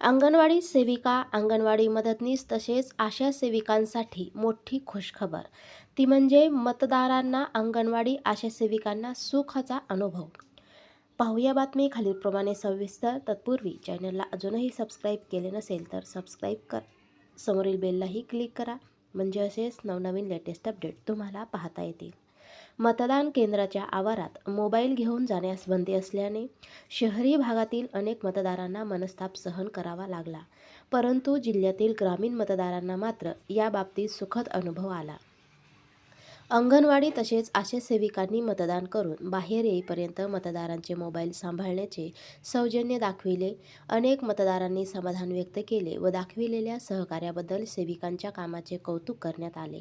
अंगणवाडी सेविका अंगणवाडी मदतनीस तसेच आशा सेविकांसाठी मोठी खुशखबर. ती म्हणजे मतदारांना अंगणवाडी आशा सेविकांना सुखाचा अनुभव. पाहूया बातमी खालीलप्रमाणे सविस्तर. तत्पूर्वी चॅनलला अजूनही सबस्क्राईब केले नसेल तर सबस्क्राईब कर. समोरील बेललाही क्लिक करा. म्हणजे असेच नवनवीन लेटेस्ट अपडेट तुम्हाला पाहता येतील. मतदान केंद्राच्या आवारात मोबाईल घेऊन जाण्यास बंदी असल्याने शहरी भागातील अनेक मतदारांना मनस्ताप सहन करावा लागला. परंतु जिल्ह्यातील ग्रामीण मतदारांना मात्र या बाबतीत सुखद अनुभव आला. अंगणवाडी तसेच आशा सेविकांनी मतदान करून बाहेर येईपर्यंत मतदारांचे मोबाईल सांभाळण्याचे सौजन्य दाखविले. अनेक मतदारांनी समाधान व्यक्त केले व दाखविलेल्या सहकार्याबद्दल सेविकांच्या कामाचे कौतुक करण्यात आले.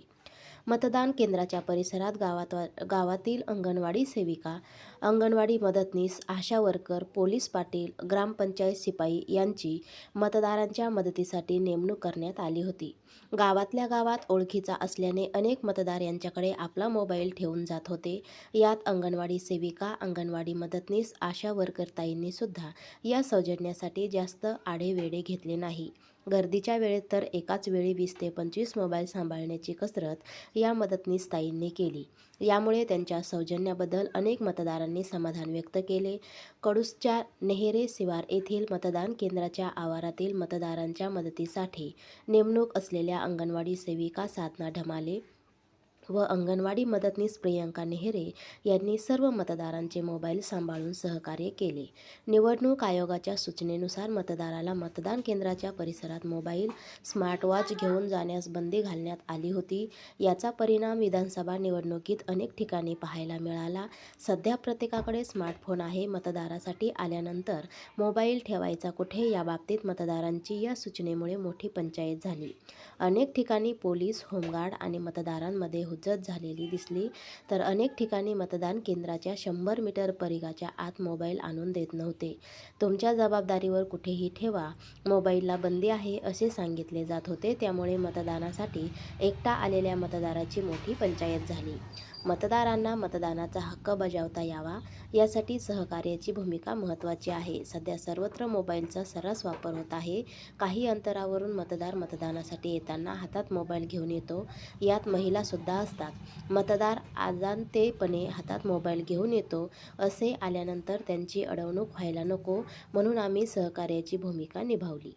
मतदान केंद्राच्या परिसरात गावात गावातील अंगणवाडी सेविका अंगणवाडी मदतनीस आशा वर्कर पोलीस पाटील ग्रामपंचायत शिपाई यांची मतदारांच्या मदतीसाठी नेमणूक करण्यात आली होती. गावातल्या गावात ओळखीचा असल्याने अनेक मतदार यांच्याकडे आपला मोबाईल ठेवून जात होते. यात अंगणवाडी सेविका अंगणवाडी मदतनीस आशा वर्करताईंनी सुद्धा या सौजन्यासाठी जास्त आढेवेढे घेतले नाही. गर्दीच्या वेळेत तर एकाच वेळी वीस ते पंचवीस मोबाईल सांभाळण्याची कसरत या मदतनीस ताईंनी केली. यामुळे त्यांच्या सौजन्याबद्दल अनेक मतदारांनी समाधान व्यक्त केले. कडूसच्या नेहरे शिवार येथील मतदान केंद्राच्या आवारातील मतदारांच्या मदतीसाठी नेमणूक असलेल्या अंगणवाडी सेविका साधना ढमाले व अंगणवाडी मदतनीस प्रियंका नेहरे यांनी सर्व मतदारांचे मोबाईल सांभाळून सहकार्य केले. निवडणूक आयोगाच्या सूचनेनुसार मतदाराला मतदान केंद्राच्या परिसरात मोबाईल स्मार्टवॉच घेऊन जाण्यास बंदी घालण्यात आली होती. याचा परिणाम विधानसभा निवडणुकीत अनेक ठिकाणी पाहायला मिळाला. सध्या प्रत्येकाकडे स्मार्टफोन आहे. मतदारासाठी आल्यानंतर मोबाईल ठेवायचा कुठे? याबाबतीत मतदारांची या सूचनेमुळे मोठी पंचायत झाली. अनेक ठिकाणी पोलीस होमगार्ड आणि मतदारांमध्ये हुज्जत झालेली दिसली तर अनेक ठिकाणी मतदान केंद्राच्या शंभर मीटर परिघाच्या आत मोबाईल आणून देत नव्हते. तुमच्या जबाबदारीवर कुठेही ठेवा मोबाईलला बंदी आहे असे सांगितले जात होते त्यामुळे मतदानासाठी एकटा आलेल्या मतदाराची मोठी पंचायत झाली. मतदारांना मतदानाचा हक्क बजावता यावा यासाठी सहकार्याची भूमिका महत्त्वाची आहे. सध्या सर्वत्र मोबाईलचा सर्रास वापर होत आहे. काही अंतरावरून मतदार मतदानासाठी येताना हातात मोबाईल घेऊन येतो. यात महिलासुद्धा असतात. मतदार अजाणतेपणे हातात मोबाईल घेऊन येतो. असे आल्यानंतर त्यांची अडवणूक व्हायला नको म्हणून आम्ही सहकार्याची भूमिका निभावली.